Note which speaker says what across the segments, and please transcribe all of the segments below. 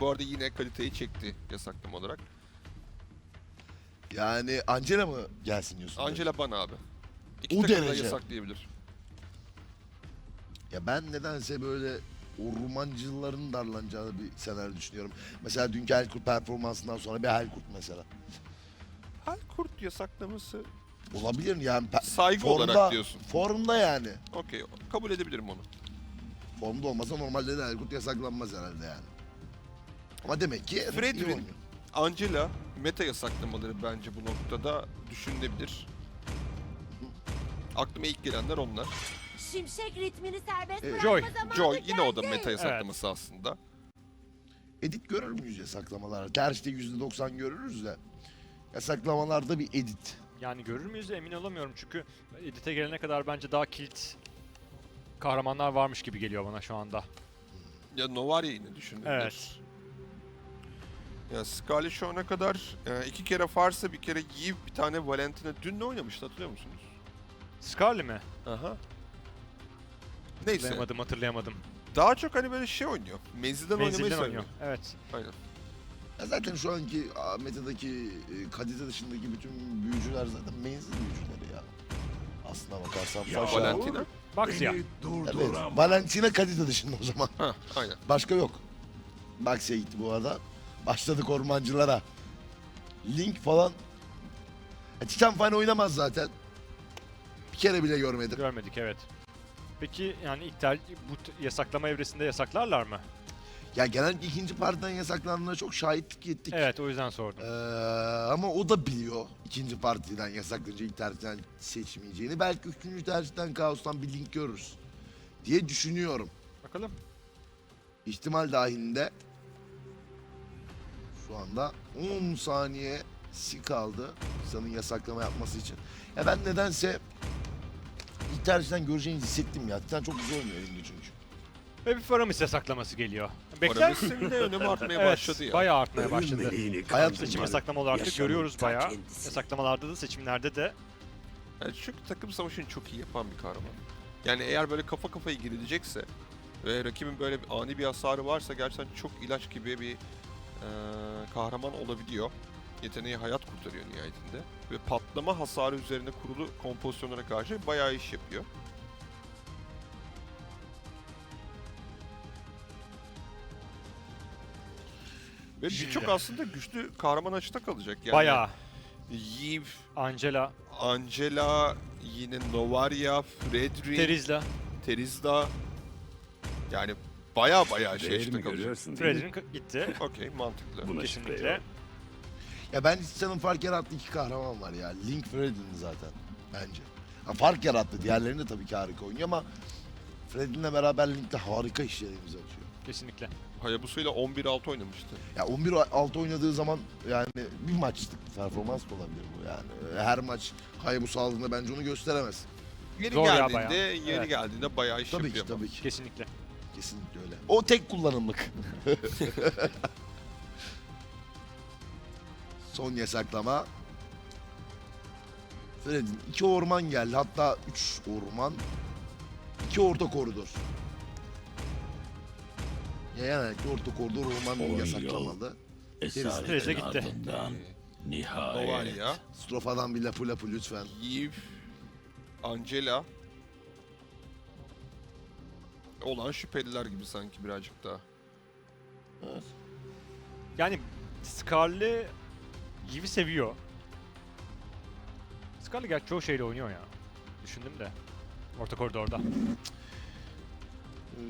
Speaker 1: Bu arada yine kaliteyi çekti yasaklama olarak.
Speaker 2: Yani Angela mı gelsin diyorsun?
Speaker 1: Angela Ban abi. İki
Speaker 2: O
Speaker 1: takım da
Speaker 2: derece.
Speaker 1: yasaklayabilir.
Speaker 2: Ya ben nedense böyle ormancıların darlanacağı bir senaryo düşünüyorum. Mesela dünkü Helkurt performansından sonra bir Helkurt mesela.
Speaker 1: Hal kurt yasaklaması
Speaker 2: Olabilir yani. pe-
Speaker 1: saygı olarak diyorsun.
Speaker 2: Formda yani.
Speaker 1: Okey kabul edebilirim onu.
Speaker 2: Formda olmasa normalde de Helkurt yasaklanmaz herhalde yani. Ama demek ki
Speaker 1: Fredrin.
Speaker 2: iyi oynuyor.
Speaker 1: Angela meta yasaklamaları bence bu noktada düşünülebilir. Aklıma ilk gelenler onlar.
Speaker 3: Şimşek ritmini serbest
Speaker 2: Evet.
Speaker 3: bırakma
Speaker 4: Joy.
Speaker 3: zamanı
Speaker 1: Joy yine o da
Speaker 3: geldi.
Speaker 1: meta yasaklaması aslında.
Speaker 2: Edit görür müyüz yasaklamalarda? Tercihte %90 görürüz de. Yasaklamalarda bir edit.
Speaker 4: Yani görür müyüz emin olamıyorum çünkü edite gelene kadar bence daha kilit kahramanlar varmış gibi geliyor bana şu anda.
Speaker 1: Ya Novaria yine düşünülebilir.
Speaker 4: Evet.
Speaker 1: Ya Scarlet şu ana kadar e, iki kere Farsa bir kere Yiv bir tane Valentina dün ne oynamıştı hatırlıyor musunuz?
Speaker 4: Scarlet mi?
Speaker 1: Aha. Neyse.
Speaker 4: Hatırlayamadım hatırlayamadım.
Speaker 1: Daha çok hani böyle şey oynuyor. Menzilden, oynamayı
Speaker 4: Menzilden oynuyor. Evet.
Speaker 1: Aynen.
Speaker 2: Ya zaten şu anki a, metadaki e, dışındaki bütün büyücüler zaten menzil büyücüleri ya. Aslına bakarsan
Speaker 5: Ya.
Speaker 1: Valentina.
Speaker 4: Baxia.
Speaker 5: Beni
Speaker 2: Evet.
Speaker 5: durduramaz.
Speaker 2: Valentina kalite dışında o zaman.
Speaker 1: Ha, aynen.
Speaker 2: Başka yok. Baxia'ya gitti bu arada. Başladık ormancılara. Link falan. E, Titan falan oynamaz zaten. Bir kere bile görmedim.
Speaker 4: Görmedik evet. Peki yani ter- bu yasaklama evresinde yasaklarlar mı?
Speaker 2: Ya genellikle ikinci partiden yasaklandığına çok şahitlik ettik.
Speaker 4: Evet o yüzden sordum.
Speaker 2: Ee, ama o da biliyor ikinci partiden yasaklanınca ilk tercihten seçmeyeceğini. Belki üçüncü tercihten kaostan bir link görürüz diye düşünüyorum.
Speaker 4: Bakalım.
Speaker 2: İhtimal dahilinde şu anda 10 saniye si kaldı Titan'ın yasaklama yapması için. Ya ben nedense ilk tercihten göreceğinizi hissettim ya. Titan çok güzel oynuyor elinde çünkü.
Speaker 4: Ve bir Faramis yasaklaması geliyor. Bekler
Speaker 1: Aramis'in de önemi artmaya
Speaker 4: Evet,
Speaker 1: başladı ya.
Speaker 4: bayağı artmaya başladı.
Speaker 2: Hayat.
Speaker 4: Seçim yasaklama olarak da
Speaker 5: Yaşamın
Speaker 4: görüyoruz
Speaker 5: ta
Speaker 4: bayağı.
Speaker 5: kendisi.
Speaker 4: Yasaklamalarda da seçimlerde de.
Speaker 1: Yani çünkü takım savaşını çok iyi yapan bir kahraman. Yani eğer böyle kafa kafaya girilecekse ve rakibin böyle bir ani bir hasarı varsa gerçekten çok ilaç gibi bir eee, kahraman olabiliyor. Yeteneği hayat kurtarıyor nihayetinde. Ve patlama hasarı üzerine kurulu kompozisyonlara karşı bayağı iş yapıyor. Ve birçok aslında güçlü kahraman açıkta kalacak. Yani
Speaker 4: Bayağı.
Speaker 1: Yiv,
Speaker 4: Angela,
Speaker 1: Angela, yine Novaria, Fredrin,
Speaker 4: Terizla,
Speaker 1: Terizda. Yani baya baya şey
Speaker 5: Değer
Speaker 1: açıkta
Speaker 5: mi
Speaker 1: kalacak.
Speaker 5: görüyorsun değil mi?
Speaker 4: Fredrin k- gitti.
Speaker 1: Okey mantıklı.
Speaker 5: Buna şüphe
Speaker 4: Kesinlikle.
Speaker 5: yok.
Speaker 2: Ya bence Titan'ın fark yarattığı iki kahraman var ya. Link Fredin zaten bence. Ha, fark yarattı. Diğerlerini de tabii ki harika oynuyor ama Fredin'le beraber Link'te harika işler imza atıyor.
Speaker 4: Kesinlikle.
Speaker 1: Hayabusa ile 11-6 oynamıştı.
Speaker 2: Ya 11-6 oynadığı zaman yani bir maçlık performans da olabilir bu yani. Her maç Hayabusa aldığında bence onu gösteremez.
Speaker 1: Yeri
Speaker 4: Zor ya
Speaker 1: geldiğinde,
Speaker 4: bayağı.
Speaker 1: yeri
Speaker 4: Evet.
Speaker 1: geldiğinde bayağı iş
Speaker 2: Tabii ki
Speaker 1: yapıyor.
Speaker 2: tabii ki.
Speaker 4: Kesinlikle.
Speaker 2: Kesinlikle öyle. O tek kullanımlık. Son yasaklama. Fred'in iki orman geldi. Hatta üç orman. iki orta koridor. Ya genellikle orta koridor orman
Speaker 5: On yol.
Speaker 2: yasaklamalı.
Speaker 4: Teyze
Speaker 5: Esaretin
Speaker 4: gitti.
Speaker 5: ardından nihayet.
Speaker 1: Novaria,
Speaker 2: Strofadan bir lapı lapı lütfen.
Speaker 1: Yiv, Angela. Olan şüpheliler gibi sanki birazcık daha.
Speaker 4: Yani Scarlet Yiv'i seviyor. Scarlet gerçi çoğu şeyle oynuyor ya. Düşündüm de. Orta koridorda.
Speaker 2: Ee,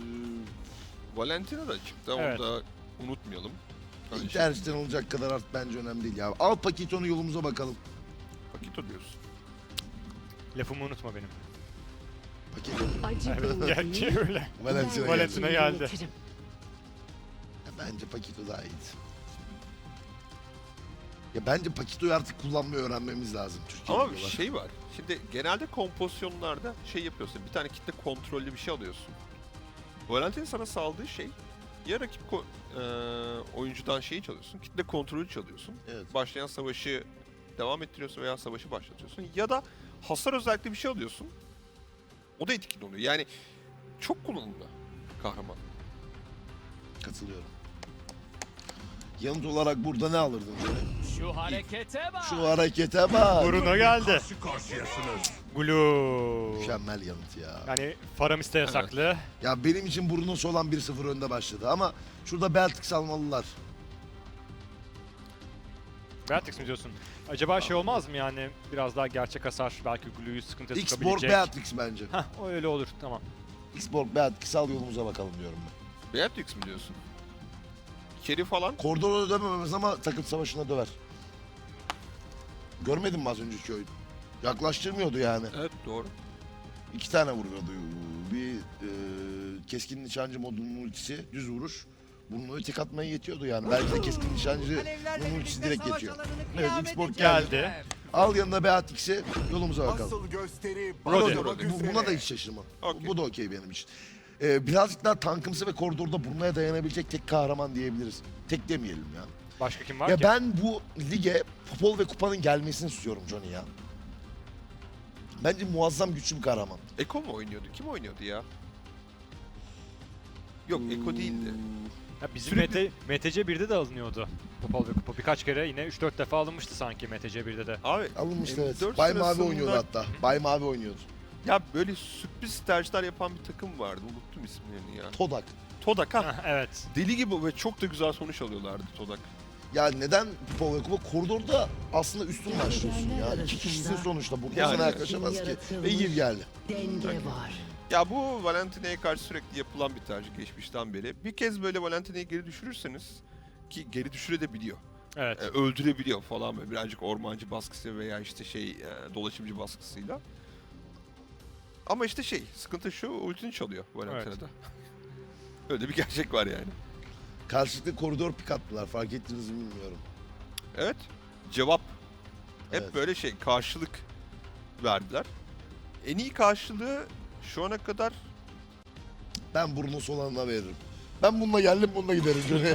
Speaker 1: Valentina da çıktı
Speaker 4: Evet.
Speaker 1: onu da unutmayalım. Hani şey,
Speaker 2: olacak kadar art bence önemli değil ya. Al Pakito'nu yolumuza bakalım.
Speaker 1: Pakito diyorsun.
Speaker 4: Lafımı unutma benim.
Speaker 3: Acı
Speaker 4: Evet,
Speaker 3: beni
Speaker 4: gerçi öyle.
Speaker 2: Valentina
Speaker 4: Valentina
Speaker 2: geldi.
Speaker 4: geldi.
Speaker 2: Bence Pakito daha iyiydi. Ya bence Pakito'yu artık kullanmayı öğrenmemiz lazım Türkiye'de.
Speaker 1: Ama bir şey var. Şimdi genelde kompozisyonlarda şey yapıyorsun. Bir tane kitle kontrollü bir şey alıyorsun. Valentin sana sağladığı şey ya rakip ko- eee, oyuncudan şeyi çalıyorsun. Kitle kontrolü çalıyorsun.
Speaker 2: Evet.
Speaker 1: Başlayan savaşı devam ettiriyorsun veya savaşı başlatıyorsun. Ya da hasar özellikle bir şey alıyorsun. O da etkili oluyor. Yani çok kullanımlı kahraman.
Speaker 2: Katılıyorum. Yanıt olarak burada ne alırdın?
Speaker 6: Şu harekete bak.
Speaker 2: Şu harekete bak.
Speaker 4: Bruno geldi. Glue.
Speaker 2: Mükemmel yanıt ya.
Speaker 4: Yani Faramis de yasaklı.
Speaker 2: Ya benim için Bruno'su olan 1-0 önde başladı ama şurada Beltix almalılar.
Speaker 4: Beatrix mi diyorsun? Acaba şey olmaz mı yani biraz daha gerçek hasar belki Glue'yu sıkıntıya
Speaker 2: X-Borg
Speaker 4: sokabilecek.
Speaker 2: Beatrix bence.
Speaker 4: Hah o öyle olur tamam.
Speaker 2: X-Borg Beatrix al yolumuza bakalım diyorum ben.
Speaker 1: Beatrix mi diyorsun? Kerry falan.
Speaker 2: Koridorda dövmememiz ama takım savaşına döver. Görmedin mi az önceki oyun? Yaklaştırmıyordu yani.
Speaker 1: Evet doğru.
Speaker 2: İki tane vuruyordu. Bir e, keskin nişancı modunun ultisi düz vuruş. Bruno'yu tek atmaya yetiyordu yani. Belki de keskin nişancı bunun ultisi direkt geçiyor. Evet X-Borg geldi.
Speaker 4: Geldi.
Speaker 2: Al yanına Beatrix'i yolumuza bakalım.
Speaker 7: Asıl gösteri
Speaker 4: Brody.
Speaker 7: başlamak
Speaker 2: Bu,
Speaker 7: üzere.
Speaker 2: buna da hiç şaşırmam.
Speaker 1: Okey.
Speaker 2: Bu da okey benim için. Ee, birazcık daha tankımsı ve koridorda Bruno'ya dayanabilecek tek kahraman diyebiliriz. Tek demeyelim ya.
Speaker 4: Başka kim var
Speaker 2: Ya
Speaker 4: ki?
Speaker 2: ben bu lige Popol ve Kupa'nın gelmesini istiyorum Johnny ya. Bence muazzam güçlü bir kahraman.
Speaker 1: Eko mu oynuyordu? Kim oynuyordu ya? Yok Eko değildi.
Speaker 4: Ya bizim
Speaker 1: Sürekli-
Speaker 4: MT, MTC 1'de de alınıyordu. Topal ve Kupa birkaç kere yine 3-4 defa alınmıştı sanki MTC 1'de de.
Speaker 1: Abi
Speaker 2: Alınmıştı
Speaker 1: M4
Speaker 2: evet. Bay Mavi
Speaker 1: sırasında-
Speaker 2: oynuyordu hatta. Bay Mavi oynuyordu.
Speaker 1: Ya böyle sürpriz tercihler yapan bir takım vardı. Unuttum isimlerini ya.
Speaker 2: Todak.
Speaker 1: Todak ha.
Speaker 4: Hah, evet.
Speaker 1: Deli gibi ve çok da güzel sonuç alıyorlardı Todak.
Speaker 2: Ya neden ve Kupa koridorda aslında üstün başlıyorsun ya. İki kişisin sonuçta. Burada
Speaker 1: Yani.
Speaker 2: sana yaklaşamaz ki. Ve Yiv geldi.
Speaker 3: Denge var.
Speaker 1: Ya bu Valentine'ye karşı sürekli yapılan bir tercih geçmişten beri. Bir kez böyle Valentine'yi geri düşürürseniz ki geri düşürebiliyor.
Speaker 4: Evet.
Speaker 1: E, öldürebiliyor falan böyle birazcık ormancı baskısı veya işte şey e, dolaşımcı baskısıyla. Ama işte şey sıkıntı şu ultini çalıyor Valentine'de. Öyle bir gerçek var yani.
Speaker 2: Karşılıklı koridor pik attılar. Fark ettiniz mi bilmiyorum.
Speaker 1: Evet. Cevap hep
Speaker 2: Evet.
Speaker 1: böyle şey karşılık verdiler. En iyi karşılığı şu ana kadar
Speaker 2: Ben Bruno'su olanına veririm. Ben bununla geldim bununla giderim Johnny.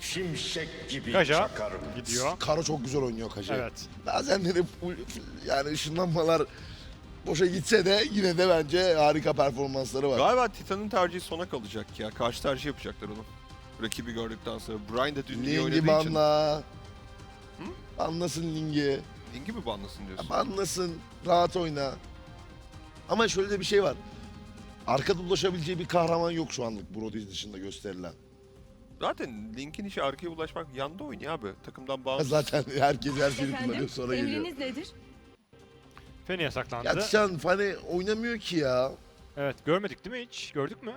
Speaker 5: Şimşek gibi
Speaker 4: Kaja
Speaker 5: çakarım.
Speaker 4: gidiyor.
Speaker 2: Karo çok güzel oynuyor Kaja.
Speaker 4: Evet.
Speaker 2: Bazen de full- yani ışınlanmalar boşa gitse de yine de bence harika performansları var.
Speaker 1: galiba Titan'ın tercihi sona kalacak ya. Karşı tercih yapacaklar onu. Rakibi gördükten sonra. Brian da dün iyi oynadığı
Speaker 2: Ling'i
Speaker 1: için.
Speaker 2: banla. Banlasın Ling'i.
Speaker 1: Ling'i mi banlasın diyorsun?
Speaker 2: Banlasın. Rahat oyna. Ama şöyle de bir şey var. Arkada ulaşabileceği bir kahraman yok şu anlık Brody dışında gösterilen.
Speaker 1: Zaten Link'in işi arkaya ulaşmak yanda oynuyor abi. Takımdan bağımsız.
Speaker 2: Zaten herkes her şeyi kullanıyor sonra geliyor.
Speaker 3: emriniz nedir?
Speaker 4: Feni yasaklandı.
Speaker 2: Ya Tijan Fani oynamıyor ki ya.
Speaker 4: Evet görmedik değil mi hiç? Gördük mü?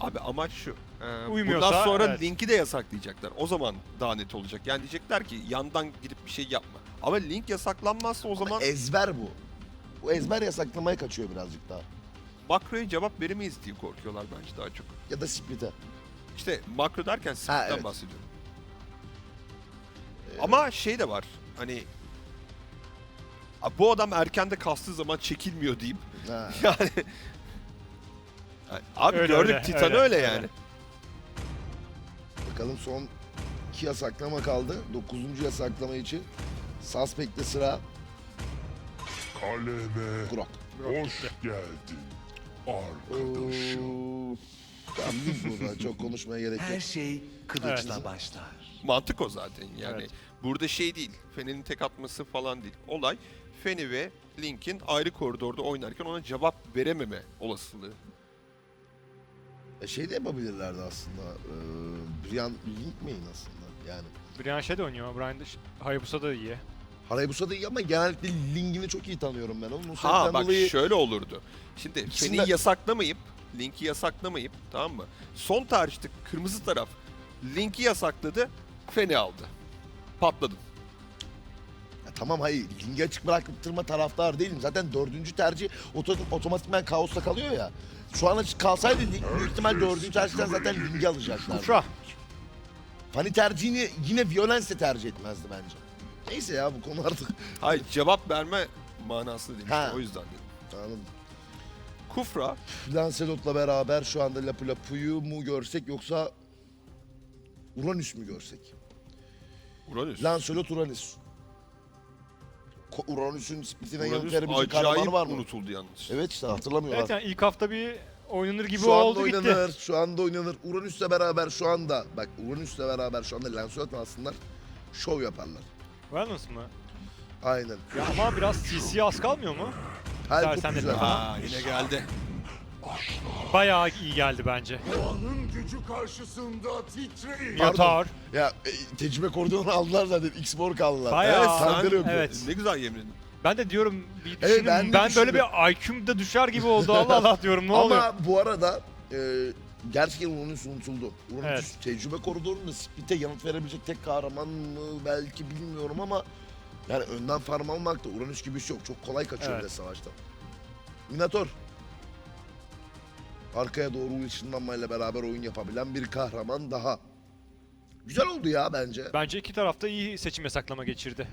Speaker 1: Abi amaç şu. Ee,
Speaker 4: Uymuyorsa,
Speaker 1: bundan sonra
Speaker 4: evet.
Speaker 1: Link'i de yasaklayacaklar. O zaman daha net olacak. Yani diyecekler ki yandan gidip bir şey yapma. Ama Link yasaklanmazsa o zaman
Speaker 2: Ezber bu. Bu ezber yasaklamaya kaçıyor birazcık daha.
Speaker 1: makroya cevap veremeyiz diye korkuyorlar bence daha çok.
Speaker 2: Ya da split'e.
Speaker 1: İşte makro derken split'ten
Speaker 2: evet.
Speaker 1: bahsediyorum.
Speaker 2: Ee,
Speaker 1: Ama şey de var. Hani bu adam erkende kastığı zaman çekilmiyor deyip
Speaker 2: Ha.
Speaker 1: yani Abi
Speaker 4: Öyle,
Speaker 1: gördük
Speaker 4: öyle,
Speaker 1: Titan öyle,
Speaker 4: öyle,
Speaker 1: yani.
Speaker 4: öyle.
Speaker 2: Bakalım son iki yasaklama kaldı. Dokuzuncu yasaklama için. Suspect'te sıra.
Speaker 7: Kaleme
Speaker 2: Grok.
Speaker 7: hoş geldin arkadaşım.
Speaker 2: Tamam biz burada çok konuşmaya gerek yok.
Speaker 8: Her şey kılıçla
Speaker 4: Evet.
Speaker 8: başlar.
Speaker 1: Mantık o zaten yani.
Speaker 4: Evet.
Speaker 1: Burada şey değil. Fen'in tek atması falan değil. Olay Fen'i ve Link'in ayrı koridorda oynarken ona cevap verememe olasılığı.
Speaker 2: E şey de yapabilirlerdi aslında. Ee, Brian Link main aslında yani.
Speaker 4: Brian şey de oynuyor. Brian de Hayabusa da iyi.
Speaker 2: Hayabusa da iyi ama genellikle Link'ini çok iyi tanıyorum ben. Onun
Speaker 1: Ha bak
Speaker 2: dolayı
Speaker 1: şöyle olurdu. Şimdi
Speaker 2: İkisinde-
Speaker 1: Fen'i yasaklamayıp Link'i yasaklamayıp tamam mı? Son tercihte kırmızı taraf Link'i yasakladı. Fen'i aldı. Patladım.
Speaker 2: Ya tamam hayır Link'i açık bıraktırma taraftar değilim. Zaten dördüncü tercih oto otomatikman kaosta kalıyor ya. Şu an açık kalsaydı Link büyük ihtimal dördüncü tercihten zaten Link'i alacaklardı.
Speaker 4: Kufra.
Speaker 2: Fani tercihini yine Violence'e tercih etmezdi bence. Neyse ya bu konu artık
Speaker 1: Hayır cevap verme manası dedim.
Speaker 2: Ha.
Speaker 1: O yüzden dedim.
Speaker 2: anladım.
Speaker 1: Kufra
Speaker 2: Lancelot'la beraber şu anda Lapu Lapu'yu mu görsek yoksa Uranüs mü görsek?
Speaker 1: Uranüs.
Speaker 2: Lancelot Uranüs. Ko- Uranüs'ün splitine
Speaker 1: Uranüs
Speaker 2: kahramanı
Speaker 1: acayip
Speaker 2: var mı?
Speaker 1: unutuldu yalnız.
Speaker 2: Evet işte hatırlamıyorlar.
Speaker 4: Evet yani ilk hafta bir oynanır gibi
Speaker 2: şu anda
Speaker 4: oldu gitti.
Speaker 2: oynanır, şu anda oynanır. Uranüs'le beraber şu anda, bak Uranüs'le beraber şu anda Lancelot alsınlar, şov yaparlar.
Speaker 4: Wellness mı?
Speaker 2: Aynen.
Speaker 4: Ya ama biraz CC az kalmıyor mu?
Speaker 2: Her
Speaker 4: Sen-
Speaker 2: çok
Speaker 4: de
Speaker 2: güzel.
Speaker 4: bir-
Speaker 1: Aa yine geldi.
Speaker 4: Bayağı iyi geldi bence.
Speaker 7: Doğanın gücü karşısında titreyin.
Speaker 4: Minotaur.
Speaker 2: Ya e, tecrübe koridorunu aldılar zaten, X-Borg aldılar.
Speaker 4: Bayağı.
Speaker 2: Evet, Sander yok.
Speaker 4: Evet.
Speaker 1: Ne güzel yemin
Speaker 4: Ben de diyorum bir
Speaker 2: Evet,
Speaker 4: düşündüm.
Speaker 2: ben
Speaker 4: ben
Speaker 2: de
Speaker 4: böyle bir IQ'm da düşer gibi oldu. Allah Allah diyorum ne
Speaker 2: Ama
Speaker 4: oluyor?
Speaker 2: bu arada e, gerçekten Uranüs unutuldu. Uranüs
Speaker 4: Evet.
Speaker 2: tecrübe koridorunda Split'e yanıt verebilecek tek kahraman mı belki bilmiyorum ama yani önden farm almak da Uranüs gibi bir şey yok. Çok kolay kaçıyor
Speaker 4: Evet.
Speaker 2: bile savaşta. Minator. Arkaya doğru ışınlanmayla beraber oyun yapabilen bir kahraman daha. Güzel oldu ya bence.
Speaker 4: Bence iki tarafta iyi seçim yasaklama geçirdi.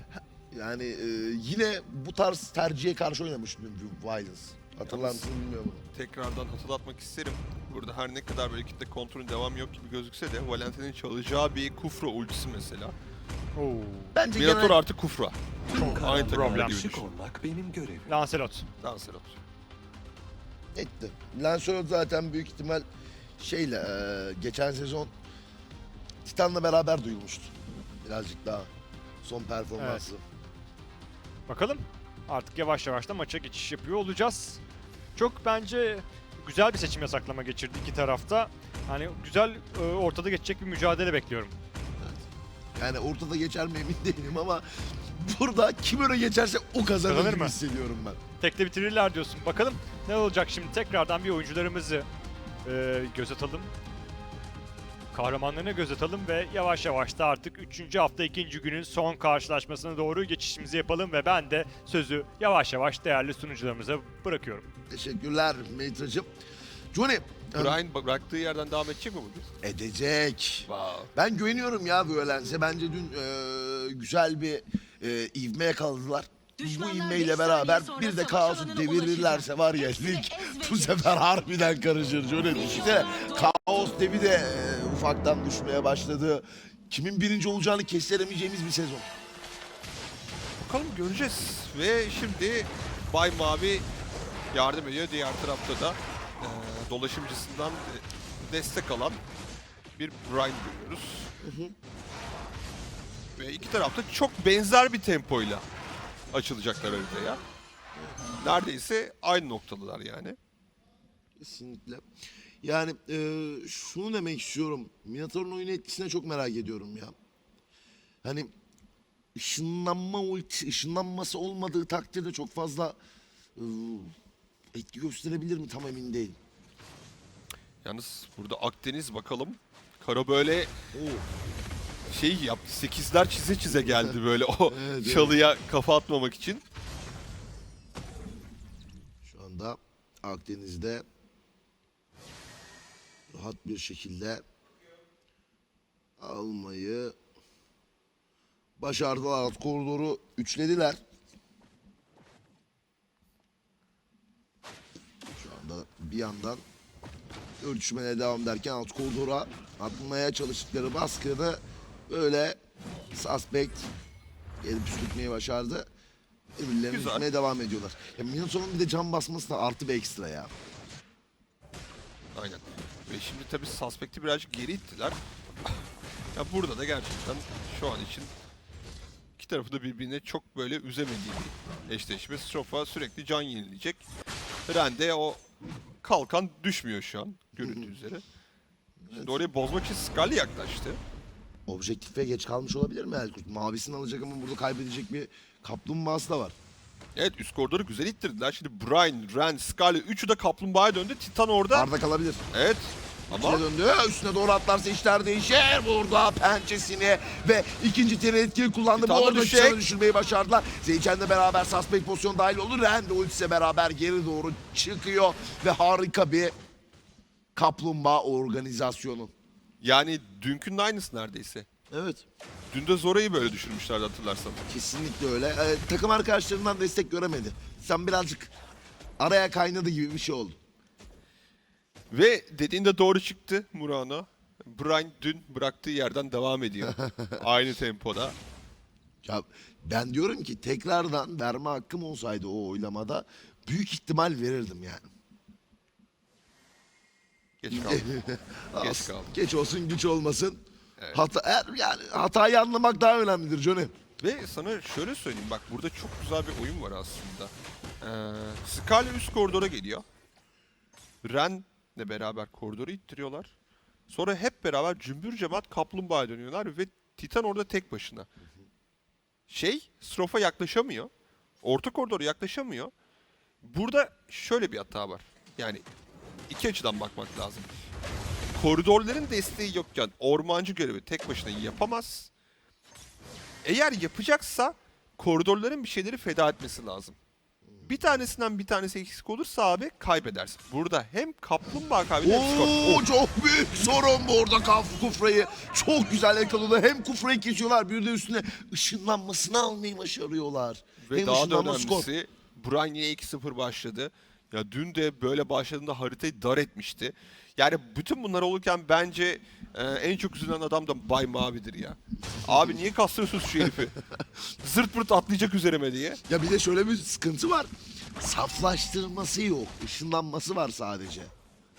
Speaker 2: Yani e, yine bu tarz tercihe karşı oynamıştım Violence. Hatırlar mısın bilmiyorum.
Speaker 1: Tekrardan hatırlatmak isterim. Burada her ne kadar böyle kitle kontrolün devamı yok gibi gözükse de Valentin'in çalacağı bir Kufra ultisi mesela.
Speaker 4: Oo.
Speaker 2: Bence
Speaker 1: Minator
Speaker 2: genel...
Speaker 1: artı Kufra. Aynı takımda
Speaker 4: problem.
Speaker 1: gibi düşün.
Speaker 7: olmak benim görevim.
Speaker 4: Lancelot.
Speaker 1: Lancelot.
Speaker 2: Etti. Lancelot zaten büyük ihtimal şeyle e, geçen sezon Titan'la beraber duyulmuştu. Birazcık daha son performansı.
Speaker 4: Bakalım. Artık yavaş yavaş da maça geçiş yapıyor olacağız. Çok bence güzel bir seçim yasaklama geçirdi iki tarafta. Hani güzel e, ortada geçecek bir mücadele bekliyorum.
Speaker 2: Yani ortada geçer mi emin değilim ama burada kim öne geçerse o kazanır
Speaker 4: Kazanır
Speaker 2: gibi
Speaker 4: mı?
Speaker 2: hissediyorum ben.
Speaker 4: Tekte bitirirler diyorsun. Bakalım ne olacak şimdi. Tekrardan bir oyuncularımızı e, göz atalım. Kahramanlarına göz atalım ve yavaş yavaş da artık 3. hafta 2. günün son karşılaşmasına doğru geçişimizi yapalım ve ben de sözü yavaş yavaş değerli sunucularımıza bırakıyorum.
Speaker 2: Teşekkürler. Johnny e,
Speaker 1: Brian bıraktığı yerden devam edecek mi bugün?
Speaker 2: edecek.
Speaker 1: Wow.
Speaker 2: Ben güveniyorum ya Violence'e. Bence dün e, güzel bir e, ivme yakaladılar. Bu
Speaker 8: Düşmanlar
Speaker 2: ivmeyle
Speaker 8: beş
Speaker 2: beraber bir de kaosu devirirlerse var ya lig bu sefer harbiden karışır. Şöyle düşünsene kaos devi de e, ufaktan düşmeye başladı. Kimin birinci olacağını kestiremeyeceğimiz bir sezon.
Speaker 1: Bakalım göreceğiz. Ve şimdi Bay Mavi yardım ediyor. Diğer tarafta da e, dolaşımcısından destek alan bir Brian görüyoruz. Ve iki tarafta çok benzer bir tempoyla açılacaklar haritaya. Neredeyse aynı noktalılar yani.
Speaker 2: Kesinlikle. Yani e, şunu demek istiyorum. Minotaur'un oyun etkisine çok merak ediyorum ya. Hani ışınlanma ulti, ışınlanması olmadığı takdirde çok fazla e, etki gösterebilir mi tam emin değilim.
Speaker 1: Yalnız burada Akdeniz bakalım. Kara böyle şey yaptı. Sekizler çize çize geldi böyle o
Speaker 2: Evet, evet.
Speaker 1: çalıya kafa atmamak için.
Speaker 2: Şu anda Akdeniz'de rahat bir şekilde almayı başardılar. Alt koridoru üçlediler. Şu anda bir yandan örtüşmeye devam ederken alt koridora atmaya çalıştıkları baskıda böyle suspect gelip püskürtmeyi başardı.
Speaker 1: Güzel.
Speaker 2: düşmeye devam ediyorlar. Ya Minotaur'un bir de can basması da artı bir ekstra ya.
Speaker 1: Aynen. Ve şimdi tabii Suspect'i birazcık geri ittiler. ya burada da gerçekten şu an için iki tarafı da birbirine çok böyle üzemediği bir eşleşme. Strofa sürekli can yenileyecek. Rende o kalkan düşmüyor şu an görüldüğü üzere. Şimdi orayı bozmak için Scully yaklaştı.
Speaker 2: Objektife geç kalmış olabilir mi Elkurt? Mavisini alacak ama burada kaybedecek bir kaplumbağası da var.
Speaker 1: Evet üst koridoru güzel ittirdiler. Şimdi Brian, Ren, Scully üçü de kaplumbağaya döndü. Titan orada.
Speaker 2: Arda kalabilir.
Speaker 1: Evet.
Speaker 2: Ama döndü. Üstüne doğru atlarsa işler değişir. Burada pençesini ve ikinci teri etkili kullandı.
Speaker 1: Titan
Speaker 2: Bu
Speaker 1: da
Speaker 2: arada
Speaker 1: düşecek.
Speaker 2: Düşürmeyi başardılar. Zeyçen'le beraber suspect pozisyon dahil olur. Ren de ultisiyle beraber geri doğru çıkıyor. Ve harika bir kaplumbağa organizasyonu.
Speaker 1: yani dünkünün aynısı neredeyse.
Speaker 2: Evet.
Speaker 1: Dün de Zora'yı böyle düşürmüşlerdi hatırlarsan.
Speaker 2: Kesinlikle öyle. Ee, takım arkadaşlarından destek göremedi. Sen birazcık araya kaynadı gibi bir şey oldu.
Speaker 1: Ve dediğinde doğru çıktı Murano. Brian dün bıraktığı yerden devam ediyor. Aynı tempoda.
Speaker 2: Ya ben diyorum ki tekrardan verme hakkım olsaydı o oylamada büyük ihtimal verirdim yani.
Speaker 1: Geç kaldım. Geç kaldım.
Speaker 2: Geç olsun güç olmasın.
Speaker 1: Evet.
Speaker 2: Hata, eğer, yani hatayı anlamak daha önemlidir Johnny.
Speaker 1: Ve sana şöyle söyleyeyim bak burada çok güzel bir oyun var aslında. Ee, Scarlet üst koridora geliyor. Ren'le beraber koridoru ittiriyorlar. Sonra hep beraber cümbür cemaat kaplumbağaya dönüyorlar ve Titan orada tek başına. Şey, Strofa yaklaşamıyor. Orta koridora yaklaşamıyor. Burada şöyle bir hata var. Yani iki açıdan bakmak lazım. Koridorların desteği yokken ormancı görevi tek başına yapamaz. Eğer yapacaksa koridorların bir şeyleri feda etmesi lazım. Bir tanesinden bir tanesi eksik olursa abi kaybedersin. Burada hem kaplumbağa kaybeder hem skor.
Speaker 2: Oo çok büyük sorun bu orada kaf kufrayı. Çok güzel yakaladı. Hem kufrayı kesiyorlar bir de üstüne ışınlanmasını almayı başarıyorlar.
Speaker 1: Ve
Speaker 2: hem
Speaker 1: daha da
Speaker 2: ışınlanma skor.
Speaker 1: önemlisi Brian niye 2-0 başladı? Ya dün de böyle başladığında haritayı dar etmişti. Yani bütün bunlar olurken bence e, en çok üzülen adam da Bay Mavi'dir ya. Abi niye kastırıyorsunuz şu herifi? Zırt pırt atlayacak üzerime diye.
Speaker 2: Ya bir de şöyle bir sıkıntı var. Saflaştırması yok. Işınlanması var sadece.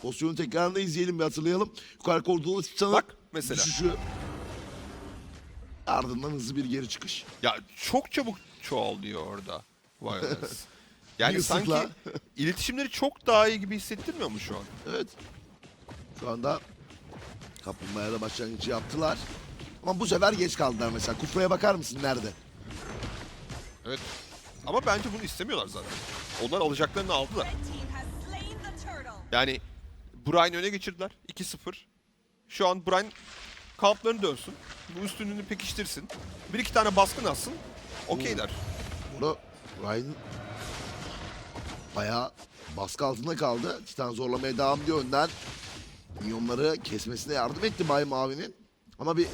Speaker 2: Pozisyonu tekrarında izleyelim bir hatırlayalım. Yukarı koridorda Titan'ın
Speaker 1: Bak mesela.
Speaker 2: düşüşü. Ardından hızlı bir geri çıkış.
Speaker 1: Ya çok çabuk çoğalıyor orada Violence. Yani sanki iletişimleri çok daha iyi gibi hissettirmiyor mu şu an?
Speaker 2: Evet. Şu anda Kaplumbağa'ya da başlangıcı yaptılar. Ama bu sefer geç kaldılar mesela. Kufraya bakar mısın nerede?
Speaker 1: Evet. Ama bence bunu istemiyorlar zaten. Onlar alacaklarını aldılar. Yani Brian öne geçirdiler. 2-0. Şu an Brian kamplarını dönsün. Bu üstünlüğünü pekiştirsin. Bir iki tane baskın atsın. Okeyler.
Speaker 2: Burada Ryan bayağı baskı altında kaldı. Titan zorlamaya devam ediyor önden. Minyonları kesmesine yardım etti Bay Mavi'nin. Ama bir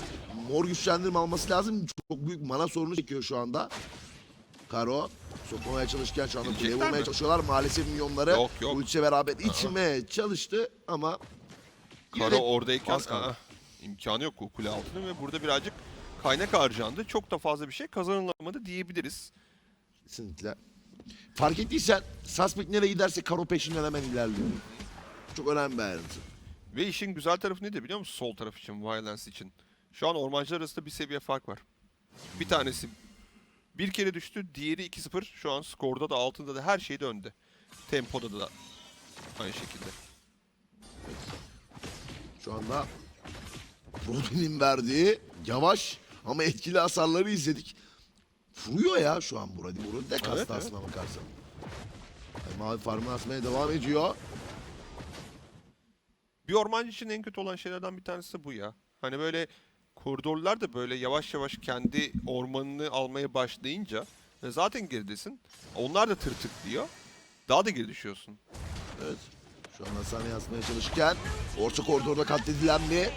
Speaker 2: mor güçlendirme alması lazım. Çok büyük mana sorunu çekiyor şu anda. Karo sokmaya çalışırken şu anda kuleye vurmaya
Speaker 1: mi?
Speaker 2: çalışıyorlar. Maalesef minyonları
Speaker 1: Yok, yok.
Speaker 2: ultiyle beraber içmeye çalıştı ama
Speaker 1: Karo oradayken aa, imkanı yok o kule altında ve burada birazcık kaynak harcandı. Çok da fazla bir şey kazanılamadı diyebiliriz.
Speaker 2: Kesinlikle. Fark ettiysen Suspect nereye giderse Karo peşinden hemen ilerliyor. Çok önemli bir ayrıntı.
Speaker 1: Ve işin güzel tarafı nedir biliyor musun? Sol taraf için, Violence için. Şu an ormancılar arasında bir seviye fark var. Bir tanesi bir kere düştü, diğeri 2-0. Şu an skorda da altında da her şeyde önde. Tempoda da aynı şekilde.
Speaker 2: Şu anda Rodin'in verdiği yavaş ama etkili hasarları izledik. Vuruyor ya şu an Brody. Brody de kastı
Speaker 1: Evet, evet.
Speaker 2: aslına bakarsan. Yani mavi farmı asmaya devam ediyor.
Speaker 1: Bir ormancı için en kötü olan şeylerden bir tanesi de bu ya. Hani böyle koridorlar da böyle yavaş yavaş kendi ormanını almaya başlayınca e, zaten geridesin. Onlar da tır diyor. Daha da geri düşüyorsun.
Speaker 2: Evet. Şu an hasarını yazmaya çalışırken orta koridorda katledilen bir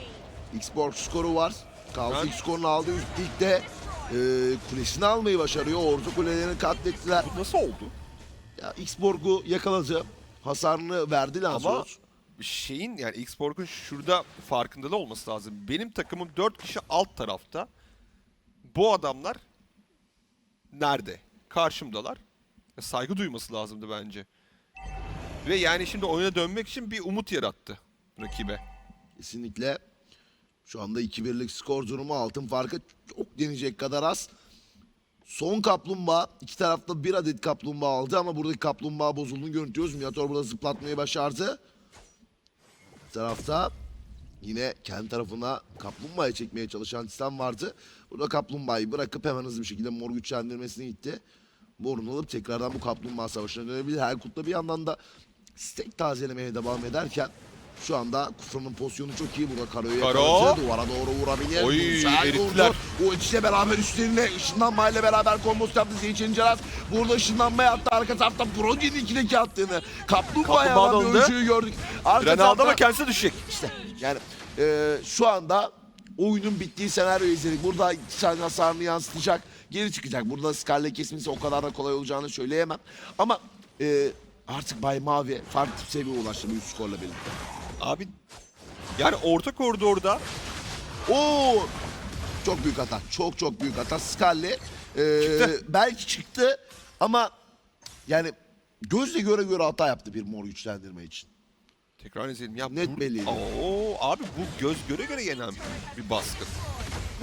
Speaker 2: X-Borg skoru var. Kaldı
Speaker 1: Ben-
Speaker 2: ilk skorunu aldı. Üst ligde e, kulesini almayı başarıyor. Orta kulelerini katlettiler.
Speaker 1: Bu nasıl oldu?
Speaker 2: Ya X-Borg'u yakaladı. Hasarını verdi Lancelot.
Speaker 1: Ama şeyin yani X-Borg'un şurada farkındalı olması lazım. Benim takımım 4 kişi alt tarafta. Bu adamlar nerede? Karşımdalar. Saygı duyması lazımdı bence. Ve yani şimdi oyuna dönmek için bir umut yarattı rakibe.
Speaker 2: Kesinlikle. Şu anda 2-1'lik skor durumu altın farkı çok deneyecek kadar az. Son kaplumbağa iki tarafta bir adet kaplumbağa aldı ama buradaki kaplumbağa bozulduğunu görüntüyoruz. Miyator burada zıplatmayı başardı. Tarafta yine kendi tarafına kaplumbağayı çekmeye çalışan Titan vardı. Burada kaplumbağayı bırakıp hemen hızlı bir şekilde mor güçlendirmesine gitti. Morunu alıp tekrardan bu kaplumbağa savaşına dönebilir. Helkut da bir yandan da stek tazelemeye devam ederken şu anda Kufra'nın pozisyonu çok iyi. Burada Karo'yu
Speaker 1: Karo.
Speaker 2: yakaladı. Duvara doğru vurabilir.
Speaker 1: Oy,
Speaker 2: Güzel
Speaker 1: erittiler.
Speaker 2: vurdu. O ikisiyle beraber üstlerine ışınlanmayla beraber kombos yaptı Zeyçin Cerat. Burada ışınlanmaya attı. Arka tarafta Brody'nin ikideki attığını. Kaplumbağa'ya
Speaker 1: Kaplumbağa
Speaker 2: alan bir ölçüyü gördük. Arka
Speaker 1: Ren aldı
Speaker 2: tarafta
Speaker 1: ama kendisi düşecek.
Speaker 2: işte yani e, şu anda oyunun bittiği senaryoyu izledik. Burada sen hasarını yansıtacak. Geri çıkacak. Burada Scarlet kesmesi o kadar da kolay olacağını söyleyemem. Ama e, artık Bay Mavi farklı bir seviyeye ulaştı bu skorla birlikte.
Speaker 1: Abi yani orta koridorda
Speaker 2: Oo! Çok büyük hata. Çok çok büyük hata. Scarlet e,
Speaker 1: Çıktı.
Speaker 2: belki çıktı ama yani gözle göre göre hata yaptı bir mor güçlendirme için.
Speaker 1: Tekrar izleyelim. Ya
Speaker 2: Net
Speaker 1: bu-
Speaker 2: belliydi.
Speaker 1: Oo, abi bu göz göre göre yenen bir baskın.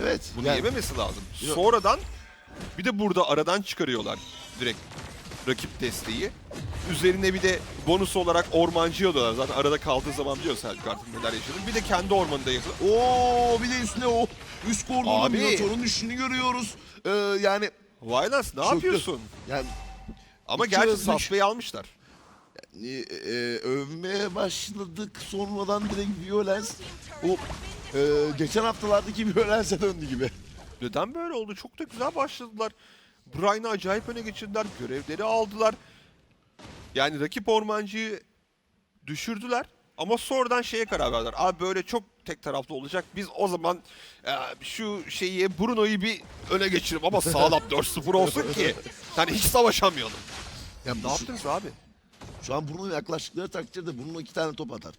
Speaker 2: Evet.
Speaker 1: Bunu
Speaker 2: yani-
Speaker 1: yememesi lazım.
Speaker 2: Yok.
Speaker 1: Sonradan bir de burada aradan çıkarıyorlar direkt rakip desteği. Üzerine bir de bonus olarak ormancı alıyorlar. Zaten arada kaldığı zaman biliyoruz Helk artık neler yaşadığını. Bir de kendi ormanında yaşadı.
Speaker 2: Oo bir de üstüne o üst koridorda
Speaker 1: Abi.
Speaker 2: Minotaur'un düştüğünü görüyoruz. Ee, yani
Speaker 1: Violence ne yapıyorsun?
Speaker 2: yani
Speaker 1: Ama
Speaker 2: İki
Speaker 1: gerçi Saspe'yi almışlar.
Speaker 2: e, e, övmeye başladık sonradan direkt violence o e, geçen haftalardaki violence'e döndü gibi.
Speaker 1: Neden böyle oldu? Çok da güzel başladılar. Brian'ı acayip öne geçirdiler. Görevleri aldılar. Yani rakip ormancıyı düşürdüler. Ama sonradan şeye karar verdiler. Abi böyle çok tek taraflı olacak. Biz o zaman e, şu şeyi Bruno'yu bir öne geçirelim ama sağlam 4-0 olsun ki. Yani hiç savaşamayalım.
Speaker 2: Yani
Speaker 1: Ne yaptınız abi?
Speaker 2: Şu an Bruno'ya yaklaştıkları takdirde Bruno iki tane top atar.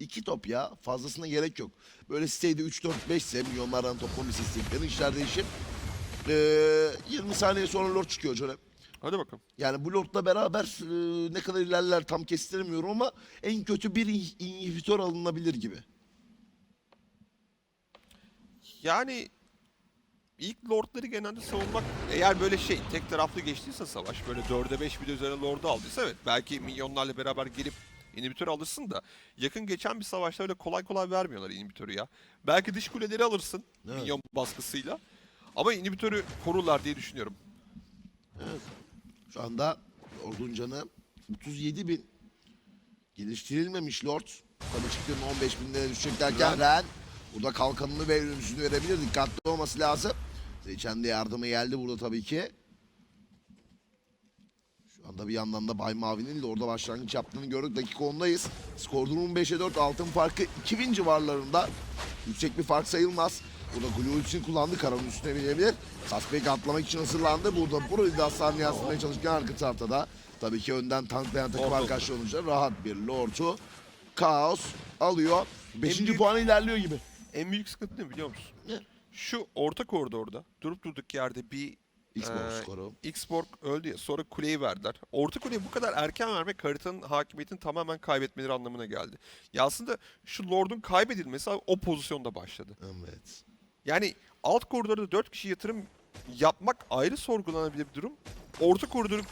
Speaker 2: İki top ya. Fazlasına gerek yok. Böyle siteyde 3-4-5 ise milyonlardan toplamış isteklerin işler değişir. Ee, 20 saniye sonra Lord çıkıyor şöyle.
Speaker 1: Hadi bakalım.
Speaker 2: Yani bu Lord'la beraber e, ne kadar ilerler tam kestiremiyorum ama en kötü bir in- inhibitör alınabilir gibi.
Speaker 1: Yani ilk lordları genelde savunmak eğer böyle şey tek taraflı geçtiyse savaş böyle 4'e 5 bir de üzerine lordu aldıysa evet belki minyonlarla beraber gelip inhibitör alırsın da yakın geçen bir savaşta öyle kolay kolay vermiyorlar inhibitörü ya. Belki dış kuleleri alırsın
Speaker 2: Evet.
Speaker 1: minyon baskısıyla ama inhibitörü korurlar diye düşünüyorum.
Speaker 2: Şu anda Lord'un canı 37 bin. Geliştirilmemiş Lord. Tabii çıktığında 15 binlere düşecek derken Ren burada kalkanını ve ölümsüzünü verebilir. Dikkatli olması lazım. Seçen de yardımı geldi burada tabii ki. Şu anda bir yandan da Bay Mavi'nin Lord'a başlangıç yaptığını gördük. Dakika 10'dayız. Skor durumu 5'e 4. Altın farkı 2000 civarlarında. Yüksek bir fark sayılmaz. Burada Glue için kullandı. Karanın üstüne binebilir. Suspect atlamak için hazırlandı. Burada burayı da hastaneye yansıtmaya çalışırken arka tarafta da tabii ki önden tanklayan takım
Speaker 1: Lord
Speaker 2: arkadaşlar olunca rahat bir Lord'u Kaos alıyor. Beşinci
Speaker 1: büyük-
Speaker 2: puanı ilerliyor gibi.
Speaker 1: En büyük sıkıntı ne biliyor musun?
Speaker 2: Ne?
Speaker 1: Şu orta koridorda durup durduk yerde bir
Speaker 2: Xbox
Speaker 1: Ee,
Speaker 2: skoru.
Speaker 1: Öldü ya sonra kuleyi verdiler. Orta kuleyi bu kadar erken vermek haritanın hakimiyetini tamamen kaybetmeleri anlamına geldi. Ya aslında şu Lord'un kaybedilmesi abi o pozisyonda başladı.
Speaker 2: Evet.
Speaker 1: Yani alt koridorda 4 kişi yatırım yapmak ayrı sorgulanabilir bir durum. Orta koridoru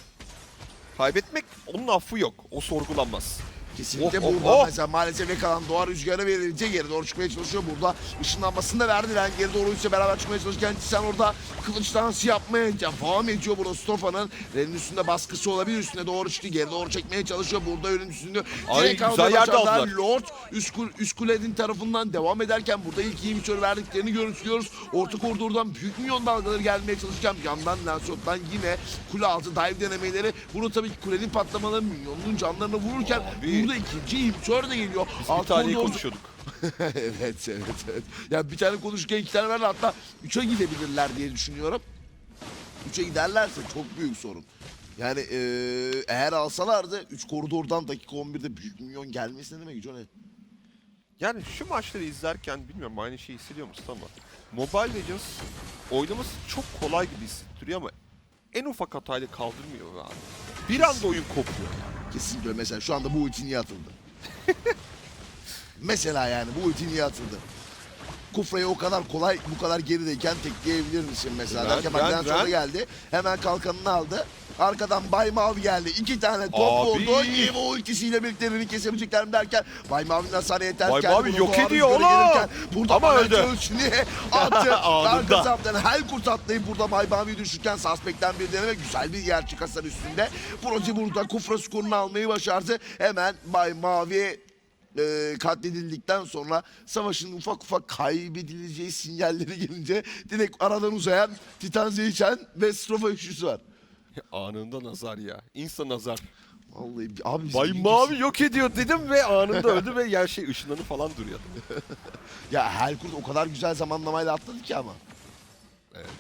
Speaker 1: kaybetmek onun affı yok. O sorgulanmaz.
Speaker 2: Kesinlikle
Speaker 1: Oh, oh,
Speaker 2: burada
Speaker 1: oh!
Speaker 2: mesela maalesef yakalan Doğar rüzgara verilince geri doğru çıkmaya çalışıyor. Burada ışınlanmasını da verdiler. Geri doğru ise beraber çıkmaya çalışırken sen orada kılıç dansı yapmaya devam ediyor. Burada Stofa'nın Ren'in üstünde baskısı olabilir. Üstüne doğru çıktı. Geri doğru çekmeye çalışıyor. Burada üstünde
Speaker 1: Ay, güzel yerde aldılar.
Speaker 2: Lord üst, kul, üst kulenin tarafından devam ederken burada ilk iyi bir verdiklerini görüntülüyoruz. Orta koridordan büyük milyon dalgaları gelmeye çalışırken bir yandan Lancelot'tan yine kule altı dive denemeleri. Burada tabii ki kulenin patlamaları milyonun canlarına vururken
Speaker 1: Abi.
Speaker 2: Burada ikinci inhibitör de geliyor.
Speaker 1: Biz bir
Speaker 2: koridor-
Speaker 1: konuşuyorduk.
Speaker 2: evet evet evet. Ya bir tane konuşurken iki tane verdi hatta üçe gidebilirler diye düşünüyorum. Üçe giderlerse çok büyük sorun. Yani eee, eğer alsalardı 3 koridordan dakika 11'de büyük milyon gelmesi ne demek Johnny?
Speaker 1: Yani şu maçları izlerken bilmiyorum aynı şeyi hissediyor musun ama Mobile Legends oynaması çok kolay gibi hissettiriyor ama en ufak hatayla kaldırmıyor abi. Bir anda oyun kopuyor.
Speaker 2: Kesinlikle mesela şu anda bu ulti niye atıldı? mesela yani bu ulti niye atıldı? Kufra'yı o kadar kolay bu kadar gerideyken tekleyebilir misin mesela?
Speaker 1: Ren,
Speaker 2: Derken bak sonra
Speaker 1: Ren.
Speaker 2: geldi. Hemen kalkanını aldı. Arkadan Bay Mavi geldi. İki tane top
Speaker 1: Abi.
Speaker 2: oldu. Evo ultisiyle birlikte Ren'i kesebilecekler mi derken Bay Mavi'nin hasarı yeter.
Speaker 1: Bay Mavi yok ediyor oğlum.
Speaker 2: Burada
Speaker 1: Ama öldü.
Speaker 2: ölçünü attı. Arka taraftan Helkurt atlayıp burada Bay Mavi'yi düşürken Suspect'ten bir deneme güzel bir yer çıkasar üstünde. Proje burada Kufra skorunu almayı başardı. Hemen Bay Mavi e, katledildikten sonra savaşın ufak ufak kaybedileceği sinyalleri gelince direkt aradan uzayan Titan Zeyçen ve Strofa üçlüsü var.
Speaker 1: Anında nazar ya. İnsan nazar.
Speaker 2: Vallahi bi- abi biz
Speaker 1: Bay Mavi yok ediyor dedim ve anında öldü ve ya şey ışınlanı falan duruyordu.
Speaker 2: Ya Helkurt o kadar güzel zamanlamayla atladı ki ama.
Speaker 1: Evet.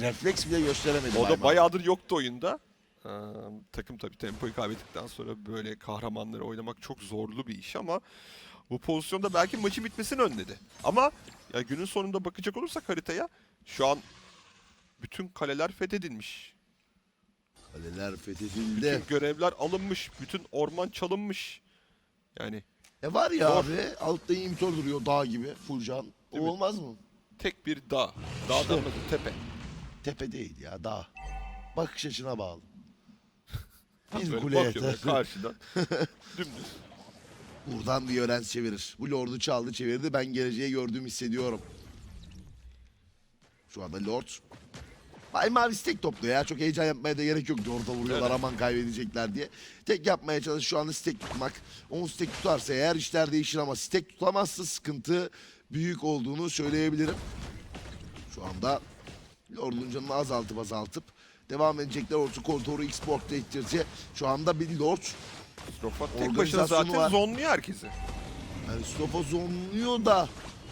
Speaker 2: Refleks bile gösteremedi.
Speaker 1: O
Speaker 2: Bay
Speaker 1: da
Speaker 2: Mavi.
Speaker 1: bayağıdır yoktu oyunda. Ee, takım tabii tempoyu kaybettikten sonra böyle kahramanları oynamak çok zorlu bir iş ama bu pozisyonda belki maçın bitmesini önledi. Ama ya günün sonunda bakacak olursak haritaya şu an bütün kaleler fethedilmiş.
Speaker 2: Kaleler fethedildi.
Speaker 1: Bütün görevler alınmış. Bütün orman çalınmış. Yani
Speaker 2: E var ya
Speaker 1: Zor.
Speaker 2: abi altta imitör duruyor dağ gibi full can. O
Speaker 1: Değil mi?
Speaker 2: olmaz mı?
Speaker 1: Tek bir dağ. Dağdan da tepe.
Speaker 2: Tepe değil ya dağ. Bakış açına bağlı. Bir
Speaker 1: Böyle
Speaker 2: kule
Speaker 1: bakıyor böyle
Speaker 2: yeter.
Speaker 1: karşıdan. Dümdüz.
Speaker 2: Buradan bir öğrenci çevirir. Bu lordu çaldı çevirdi. Ben geleceği gördüğümü hissediyorum. Şu anda lord. Bay Mavi tek topluyor ya. Çok heyecan yapmaya da gerek yok. Orada vuruyorlar
Speaker 1: Evet.
Speaker 2: aman kaybedecekler diye. Tek yapmaya çalış şu anda stek tutmak. 10 stek tutarsa eğer işler değişir ama stek tutamazsa sıkıntı büyük olduğunu söyleyebilirim. Şu anda Lord'un canını azaltıp azaltıp devam edecekler. Orta koridoru export ettirdi. Şu anda bir Lord
Speaker 1: Strofa tek başına zaten
Speaker 2: var.
Speaker 1: zonluyor herkesi.
Speaker 2: Yani Stopa zonluyor da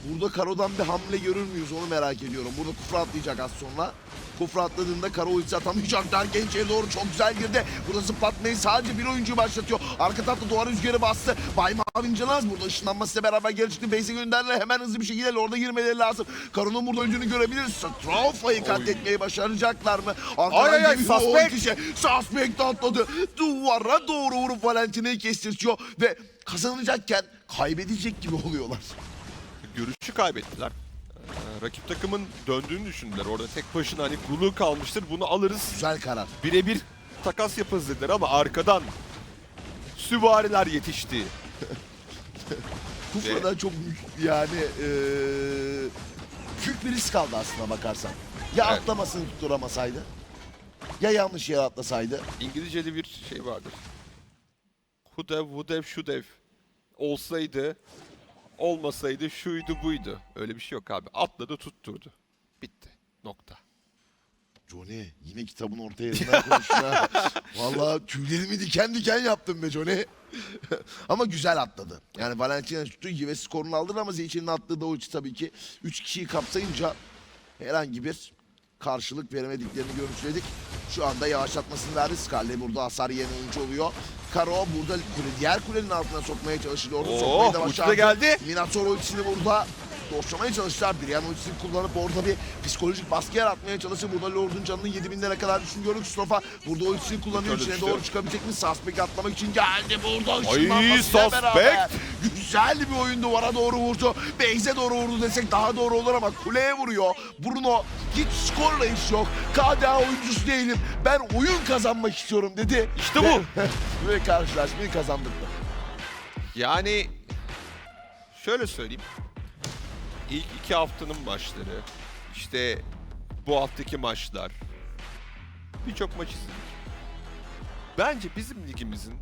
Speaker 2: burada Karo'dan bir hamle görür müyüz onu merak ediyorum. Burada kufra atlayacak az sonra. Kufra atladığında Karo ulti atamayacak derken içeri doğru çok güzel girdi. Burada zıplatmayı sadece bir oyuncu başlatıyor. Arka tarafta duvar rüzgarı bastı. Bay Mavin Canaz burada ışınlanmasıyla beraber geri çıktı. Base'e gönderdiler. Hemen hızlı bir şekilde orada girmeleri lazım. Karo'nun burada öncünü görebiliriz. Strofa'yı katletmeyi başaracaklar mı? Arkadan
Speaker 1: Ay, ay, suspect.
Speaker 2: kişi. Suspect atladı. Duvara doğru vurup Valentina'yı kestirtiyor. Ve kazanacakken kaybedecek gibi oluyorlar.
Speaker 1: Görüşü kaybettiler. Ee, rakip takımın döndüğünü düşündüler. Orada tek başına hani Gulu kalmıştır bunu alırız.
Speaker 2: Güzel karar.
Speaker 1: Birebir takas yaparız dediler ama arkadan süvariler yetişti.
Speaker 2: Kufra'da çok büyük yani eee büyük bir risk aldı aslında bakarsan. Ya
Speaker 1: Evet.
Speaker 2: atlamasını tutturamasaydı. Ya yanlış yere atlasaydı.
Speaker 1: İngilizce'de bir şey vardır. Would have, would have, should have. Olsaydı, olmasaydı şuydu buydu. Öyle bir şey yok abi. Atladı tutturdu. Bitti. Nokta.
Speaker 2: Johnny yine kitabın orta yerinden konuştun ha. Valla tüylerimi diken diken yaptım be Johnny. ama güzel atladı. Yani Valentina tuttuğu gibi skorunu aldı ama Zeyçin'in attığı da uçu tabii ki 3 kişiyi kapsayınca herhangi bir karşılık veremediklerini görüntüledik. Şu anda yavaşlatmasını verdi. Scarlet burada hasar yiyen oyuncu oluyor. Karo burada kule, diğer kulenin altına sokmaya çalışıyordu.
Speaker 1: Oo,
Speaker 2: Sokmayı da başardı.
Speaker 1: geldi.
Speaker 2: Minator ultisini burada doşlamaya çalıştılar. Bir yan ultisini kullanıp orada bir psikolojik baskı yaratmaya çalıştı. Burada Lord'un canının 7000'lere kadar düştüğünü gördük. Strofa burada ultisini kullanıyor. İçine doğru çıkabilecek mi? Suspect atlamak için geldi. Burada ışınlanmasıyla beraber. Güzel bir oyun duvara doğru vurdu. Base'e doğru vurdu desek daha doğru olur ama kuleye vuruyor. Bruno hiç skorla iş yok. KDA oyuncusu değilim. Ben oyun kazanmak istiyorum dedi.
Speaker 1: İşte bu.
Speaker 2: Ve karşılaşmayı kazandırdı.
Speaker 1: Yani şöyle söyleyeyim. İlk iki haftanın maçları, işte bu haftaki maçlar, birçok maç izledik. Bence bizim ligimizin